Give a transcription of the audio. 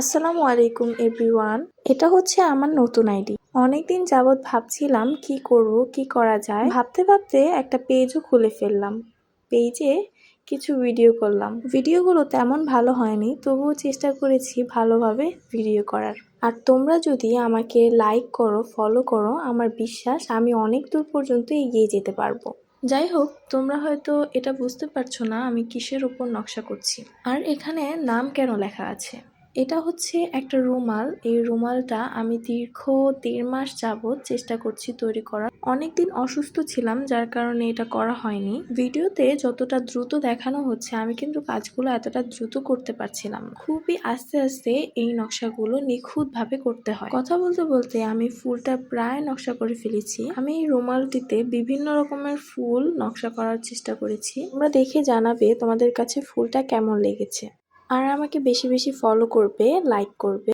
আসসালামু আলাইকুম, এভরিওয়ান। এটা হচ্ছে আমার নতুন আইডি। অনেকদিন যাবৎ ভাবছিলাম কি করব, কি করা যায়। ভাবতে ভাবতে একটা পেজও খুলে ফেললাম। পেজে কিছু ভিডিও করলাম। ভিডিওগুলো তেমন ভালো হয়নি, তবুও চেষ্টা করেছি ভালোভাবে ভিডিও করার। আর তোমরা যদি আমাকে লাইক করো, ফলো করো, আমার বিশ্বাস আমি অনেক দূর পর্যন্ত এগিয়ে যেতে পারব। যাই হোক, তোমরা হয়তো এটা বুঝতে পারছ না, আমি কিসের ওপর নকশা করছি। আর এখানে নাম কেন লেখা আছে? এটা হচ্ছে একটা রুমাল। এই রুমালটা আমি দীর্ঘ দেড় মাস যাবৎ চেষ্টা করছি তৈরি করার। অনেকদিন অসুস্থ ছিলাম, যার কারণে এটা করা হয়নি। ভিডিওতে যতটা দ্রুত দেখানো হচ্ছে, আমি কিন্তু কাজগুলো এতটা দ্রুত করতে পারছিলাম খুবই আস্তে আস্তে এই নকশাগুলো নিখুঁতভাবে করতে হয়। কথা বলতে বলতে আমি ফুলটা প্রায় নকশা করে ফেলেছি। আমি এই রুমালটিতে বিভিন্ন রকমের ফুল নকশা করার চেষ্টা করেছি। তোমরা দেখে জানাবে তোমাদের কাছে ফুলটা কেমন লেগেছে। আর আমাকে বেশি বেশি ফলো করবে লাইক করবে।